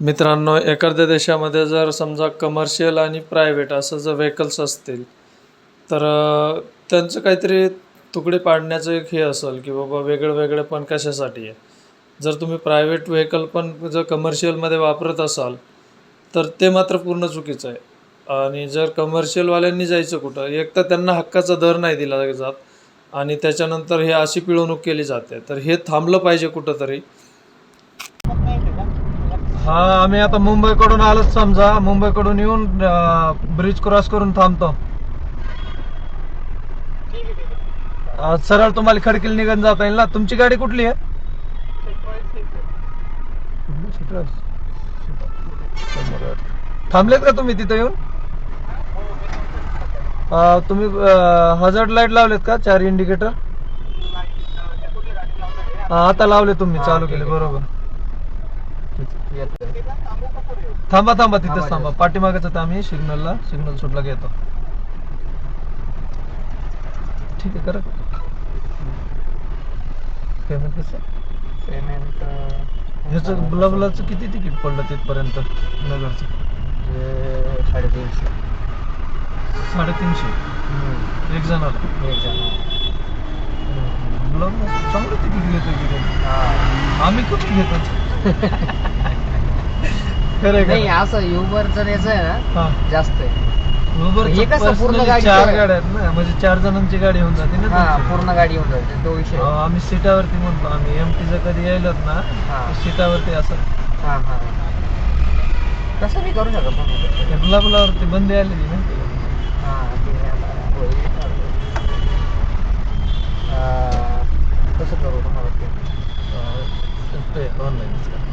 मित्रांनो एखाद्या देशामध्ये जर समजा कमर्शियल आणि प्रायव्हेट असं जर व्हेकल्स असतील तर त्यांचं काहीतरी तुकडे पाडण्याचं एक हे असेल की बाबा वेगळं वेगळं पण कशासाठी आहे. जर तुम्ही प्रायव्हेट व्हेकल पण जर कमर्शियलमध्ये वापरत असाल तर ते मात्र पूर्ण चुकीचं आहे. आणि जर कमर्शियलवाल्यांनी जायचं कुठं एक तर त्यांना हक्काचा दर नाही दिला जात आणि त्याच्यानंतर हे अशी पिळवणूक केली जाते. तर हे थांबलं पाहिजे कुठंतरी. हा आम्ही आता मुंबईकडून आलोच समजा. मुंबईकडून येऊन ब्रिज क्रॉस करून थांबतो. सरळ तुम्हाला खडकीला निघून जाता येईल ना? तुमची गाडी कुठली आहे? थांबलेत का तुम्ही तिथे येऊन? तुम्ही हजर्ड लाइट लावलेत का? चार इंडिकेटर आता लावले तुम्ही. चालू केले. बरोबर. थांबा थांबा तिथेच थांबा. पाठीमागेच आम्ही सिग्नलला सिग्नल सुटला घेतो. ठीक आहे करा. पेमेंट कसं? पेमेंट ह्याचं ब्लबलाचं किती तिकीट पडलं तिथपर्यंत? नगरचं. साडेतीनशे. साडेतीनशे. एक जणाला. एक जण ब्लबला चांगलं तिकीट घेतो की. आम्ही खूप घेतो खरं नाही असं युबरचं याचं आहे ना हा जास्त आहे Uber चं हे कसं पूर्ण personally गाडी चार. गाड्या आहेत ना म्हणजे चार जणांची गाडी होऊन जाते ना हा तुमची. पूर्ण गाडी होऊन जाते तो विषय अहो, आम्ही सीटावरती म्हणतो आम्ही एमटीचं कधी यायलोत ना हा. सीटावरती असं हा हा कसं मी करू शकत नाही. ते ब्लबलावरती बंदी आलेली ना हा ते आता होईल चालू. अं, कसं करू तुम्हाला ते ऑनलाईन